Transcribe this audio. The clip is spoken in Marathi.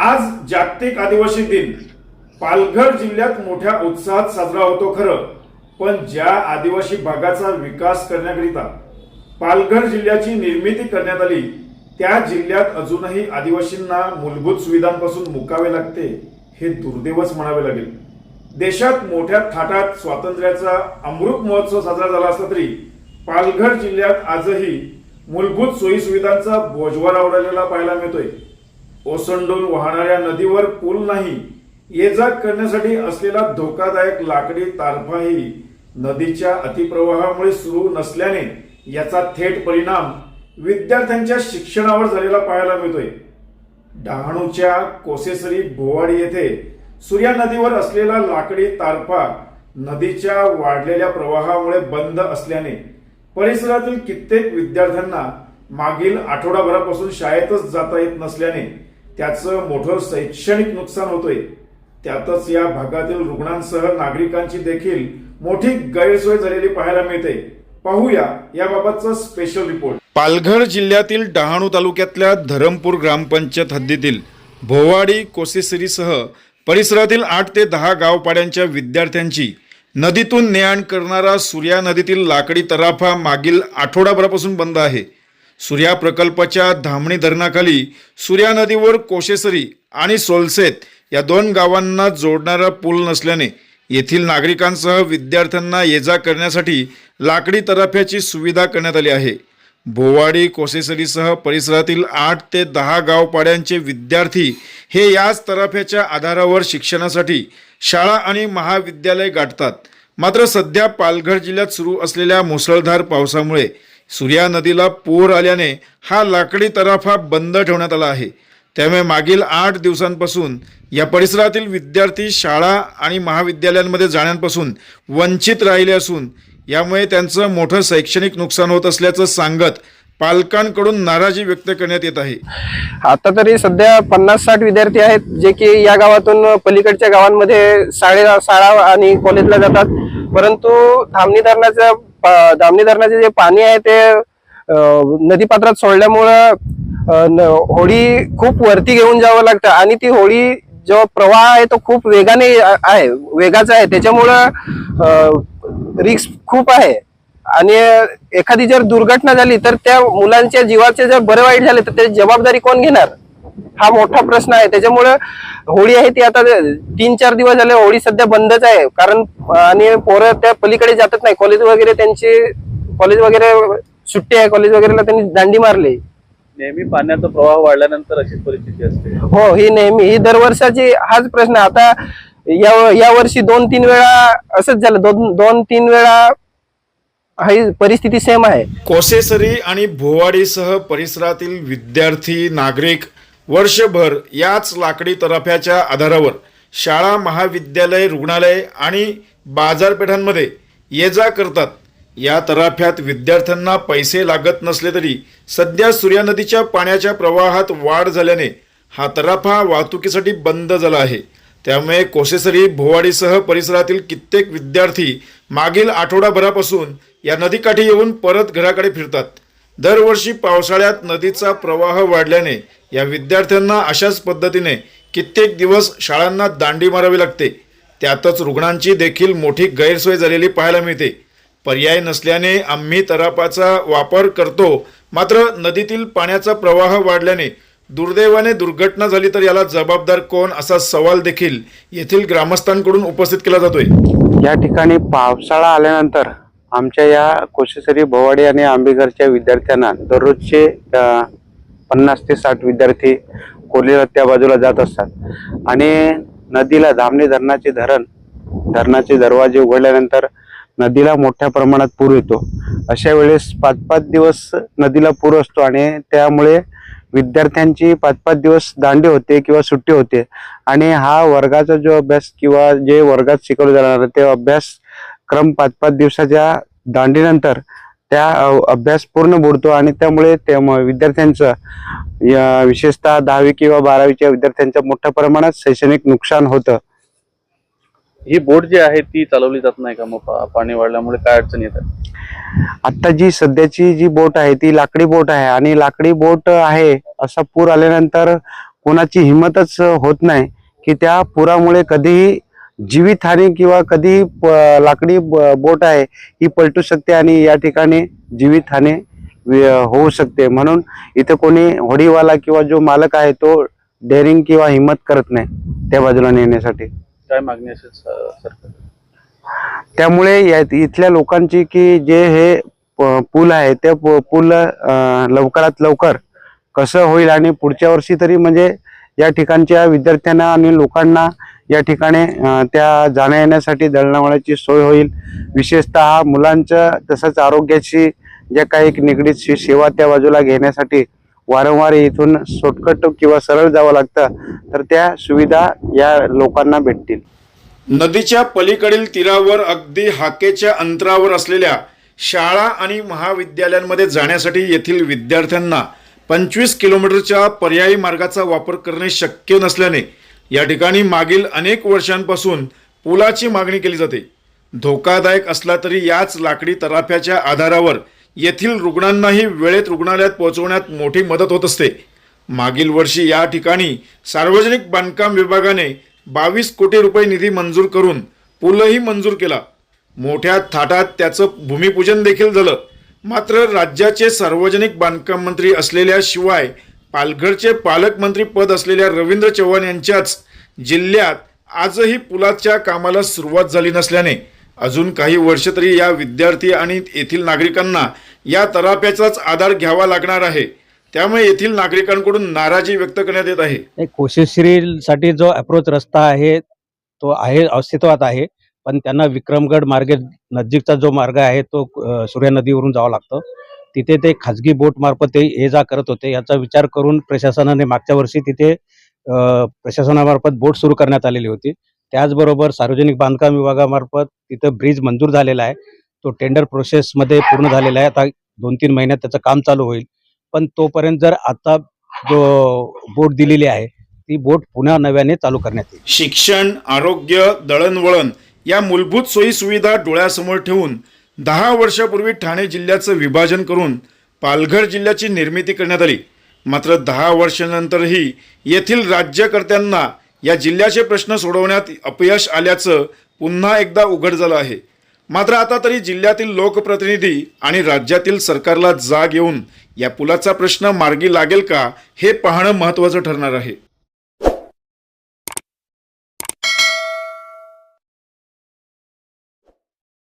आज जागतिक आदिवासी दिन. पालघर जिल्ह्यात मोठ्या उत्साहात साजरा होतो खरं पण ज्या आदिवासी भागाचा विकास करण्याकरिता पालघर जिल्ह्याची निर्मिती करण्यात आली त्या जिल्ह्यात अजूनही आदिवासींना मूलभूत सुविधांपासून मुकावे लागते हे दुर्दैवच म्हणावे लागेल. देशात मोठ्या थाटात स्वातंत्र्याचा अमृत महोत्सव साजरा झाला असला तरी पालघर जिल्ह्यात आजही मूलभूत सोयी सुविधांचा बोजवारा उडालेला पाहायला मिळतोय. ओसंडून वाहणाऱ्या नदीवर पूल नाही ये जा करण्यासाठी असलेला धोकादायक लाकडी तारफाही नदीच्या अतिप्रवाहामुळे सुरू नसल्याने याचा थेट परिणाम विद्यार्थ्यांच्या शिक्षणावर झालेला पाहायला मिळतोय. डहाणूच्या कोसेसरी भोवाडी येथे सूर्या नदीवर असलेला लाकडी तारफा नदीच्या वाढलेल्या प्रवाहामुळे बंद असल्याने परिसरातील कित्येक विद्यार्थ्यांना मागील आठवडाभरापासून शाळेतच जाता येत नसल्याने त्याचं मोठं शैक्षणिक नुकसान होतोय. त्यातच या भागातील रुग्णांसह नागरिकांची देखील मोठी गैरसोय झालेली पाहायला मिळते. पाहूया याबाबतचा स्पेशल रिपोर्ट पालघर जिल्ह्यातील डहाणू तालुक्यातल्या धरमपूर ग्रामपंचायत हद्दीतील भोवाडी कोसेसरीसह परिसरातील आठ ते दहा गावपाड्यांच्या विद्यार्थ्यांची नदीतून ने आण करणारा सूर्या नदीतील लाकडी तराफा मागील आठवडाभरापासून बंद आहे. सूर्या प्रकल्पाच्या धामणी धरणाखाली सूर्या नदीवर कोशेसरी आणि सोलसेत या दोन गावांना जोडणारा पूल नसल्याने येथील नागरिकांसह विद्यार्थ्यांना ये जा करण्यासाठी लाकडी तराफ्याची सुविधा करण्यात आली आहे. भोवाडी कोसेसरीसह परिसरातील आठ ते दहा गावपाड्यांचे विद्यार्थी हे याच तराफ्याच्या आधारावर शिक्षणासाठी शाळा आणि महाविद्यालय गाठतात. मात्र सध्या पालघर जिल्ह्यात सुरू असलेल्या मुसळधार पावसामुळे सूर्या नदीला पूर आल्याने हा लाकडी तराफा बंद ठेवण्यात आला आहे. त्यामुळे मागील आठ दिवसांपासून या परिसरातील विद्यार्थी शाळा आणि महाविद्यालयांमध्ये जाण्यापासून वंचित राहिले असून यामुळे त्यांचं मोठं शैक्षणिक नुकसान होत असल्याचं सांगत पालकांकडून नाराजी व्यक्त करण्यात येत आहे. आता तरी सध्या पन्नास साठ विद्यार्थी आहेत जे की या गावातून पलीकडच्या गावांमध्ये शाळेला शाळा आणि कॉलेजला जातात. परंतु धामणी धरणाच्या दामणी धरणाचे जे पाणी आहे ते नदीपात्रात सोडल्यामुळं होळी न- खूप वरती घेऊन जावं लागतं. आणि ती होळी जो प्रवाह आहे तो खूप वेगाने आहे वेगाचा आहे. त्याच्यामुळं रिक्स खूप आहे. आणि एखादी जर दुर्घटना झाली तर त्या मुलांच्या जीवाचे जर बरे वाईट झाले तर त्याची जबाबदारी कोण घेणार? हा मोठा प्रश्न आहे. त्याच्यामुळं होळी आहे ती आता तीन चार दिवस झाले होळी सध्या बंदच आहे. कारण आणि पोरं त्या पलीकडे जातच नाही. कॉलेज वगैरे त्यांची कॉलेज वगैरे सुट्टी आहे. कॉलेज वगैरेला त्यांनी दांडी मारली. नेहमी पाण्याचा प्रवाह वाढल्यानंतर अशीच परिस्थिती असते. हो ही नेहमी. ही दरवर्षाची हाच प्रश्न आहे. आता या या वर्षी दोन तीन वेळा असंच झालं. दोन दोन तीन वेळा ही परिस्थिती सेम आहे. कोसेसरी आणि भोवाडीसह परिसरातील विद्यार्थी नागरिक वर्षभर याच लाकडी तराफ्याच्या आधारावर शाळा महाविद्यालय रुग्णालय आणि बाजारपेठांमध्ये ये जा करतात. या तराफ्यात विद्यार्थ्यांना पैसे लागत नसले तरी सध्या सूर्या नदीच्या पाण्याच्या प्रवाहात वाढ झाल्याने हा तराफा वाहतुकीसाठी बंद झाला आहे. त्यामुळे कोसेसरी भोवाडीसह परिसरातील कित्येक विद्यार्थी मागील आठवडाभरापासून या नदीकाठी येऊन परत घराकडे फिरतात. दरवर्षी पावसाळ्यात नदीचा प्रवाह वाढल्याने या विद्यार्थ्यांना अशाच पद्धतीने कित्येक दिवस शाळांना दांडी मारावी लागते. त्यातच रुग्णांची देखील मोठी गैरसोय झालेली पाहायला मिळते. पर्याय नसल्याने आम्ही तरापाचा वापर करतो. मात्र नदीतील पाण्याचा प्रवाह वाढल्याने दुर्दैवाने दुर्घटना झाली तर याला जबाबदार कोण असा सवाल देखील येथील ग्रामस्थांकडून उपस्थित केला जातोय. या ठिकाणी पावसाळा आल्यानंतर आमच्या या कोशेसरी भोवाडी आणि आंबेघरच्या विद्यार्थ्यांना दररोजचे पन्नास ते साठ विद्यार्थी कोलीला त्या बाजूला जात असतात. आणि नदीला धामणे धरणाचे धरण धरणाचे दरवाजे उघडल्यानंतर नदीला मोठ्या प्रमाणात पूर येतो. अशा वेळेस पाच पाच दिवस नदीला पूर असतो आणि त्यामुळे विद्यार्थ्यांची पाच पाच दिवस दांडी होते किंवा सुट्टी होते. आणि हा वर्गाचा जो अभ्यास किंवा जे वर्गात शिकवलं जाणार ते अभ्यासक्रम पाच पाच दिवसाच्या दांडीनंतर त्या अभ्यास पूर्ण बुडतो आणि त्यामुळे विद्यार्थ्यांचं या विशेषतः दहावी किंवा बारावीच्या विद्यार्थ्यांचं मोठ्या प्रमाणात शैक्षणिक नुकसान होतं. ही बोट जी आहे ती चालवली जात नाही का? मग पाणी वाढल्यामुळे काय अडचण येतात? आता जी सध्याची जी बोट आहे ती लाकडी बोट आहे आणि लाकडी बोट आहे असा पूर आल्यानंतर कोणाची हिंमतच होत नाही की त्या पुरामुळे कधीही जीवितहानी किंवा कधी लाकडी बोट आहे ही पलटू शकते आणि या ठिकाणी जीवितहानी होऊ शकते. म्हणून इथे कोणी होडीवाला किंवा जो मालक आहे तो डेअरिंग किंवा हिंमत करत नाही त्या बाजूला नेण्यासाठी. काय मागणी असेल सरकार त्यामुळे या इथल्या लोकांची की जे हे पूल आहे ते पूल लवकरात लवकर कसं होईल आणि पुढच्या वर्षी तरी म्हणजे या ठिकाणच्या विद्यार्थ्यांना आणि लोकांना या ठिकाणी त्या जाण्या येण्यासाठी सोय होईल. विशेषतः मुलांच्या तसंच आरोग्याची ज्या काही निगडीत सेवा त्या बाजूला घेण्यासाठी वारंवार इथून सोटकट किंवा सरळ जावं लागतं तर त्या सुविधा या लोकांना भेटतील. नदीच्या पलीकडील तीरावर अगदी हाकेच्या अंतरावर असलेल्या शाळा आणि महाविद्यालयांमध्ये जाण्यासाठी येथील विद्यार्थ्यांना पंचवीस किलोमीटरच्या पर्यायी मार्गाचा वापर करणे शक्य नसल्याने या ठिकाणी मागील अनेक वर्षांपासून पुलाची मागणी केली जाते. धोकादायक असला तरी याच लाकडी तराफ्याच्या आधारावर येथील रुग्णांनाही वेळेत रुग्णालयात पोहोचवण्यात मोठी मदत होत असते. मागील वर्षी या ठिकाणी सार्वजनिक बांधकाम विभागाने बावीस कोटी रुपये निधी मंजूर करून पूलही मंजूर केला. मोठ्या थाटात त्याचं भूमिपूजन देखील झालं. मात्र राज्याचे सार्वजनिक बांधकाम मंत्री असलेल्या शिवाय पालघरचे पालकमंत्री पद असलेल्या रवींद्र चव्हाण यांच्याच जिल्ह्यात आजही पुलाच्या कामाला सुरुवात झाली नसल्याने अजून काही वर्ष तरी या विद्यार्थी आणि येथील नागरिकांना या तराफ्याचाच आधार घ्यावा लागणार आहे. त्यामुळे येथील नागरिकांकडून नाराजी व्यक्त करण्यात येत आहे. कोशिश्रीसाठी जो अप्रोच रस्ता आहे तो आहे अस्तित्वात आहे. पण त्यांना विक्रमगड मार्गे नजीकचा जो मार्ग आहे तो सूर्य सूर्या नदीवरून जावं लागतं. तिथे ते खाजगी बोटमार्फत ते ये जा करत होते. याचा विचार करून प्रशासनाने मागच्या वर्षी तिथे प्रशासनामार्फत बोट सुरू करण्यात आलेली होती. त्याचबरोबर सार्वजनिक बांधकाम विभागामार्फत तिथं ब्रिज मंजूर झालेला आहे. तो टेंडर प्रोसेसमध्ये पूर्ण झालेला आहे. आता दोन तीन महिन्यात त्याचं काम चालू होईल. पण तोपर्यंत जर आता जो बोट दिलेली आहे ती बोट पुन्हा नव्याने चालू करण्यात येईल. शिक्षण आरोग्य दळणवळण या मूलभूत सोयी सुविधा डोळ्यासमोर ठेवून दहा वर्षापूर्वी ठाणे जिल्ह्याचं विभाजन करून पालघर जिल्ह्याची निर्मिती करण्यात आली. मात्र दहा वर्षानंतरही येथील राज्यकर्त्यांना या जिल्ह्याचे प्रश्न सोडवण्यात अपयश आल्याचं पुन्हा एकदा उघड झालं आहे. मात्र आता तरी जिल्ह्यातील लोकप्रतिनिधी आणि राज्यातील सरकारला जाग येऊन या पुलाचा प्रश्न मार्गी लागेल का हे पाहणं महत्त्वाचं ठरणार आहे.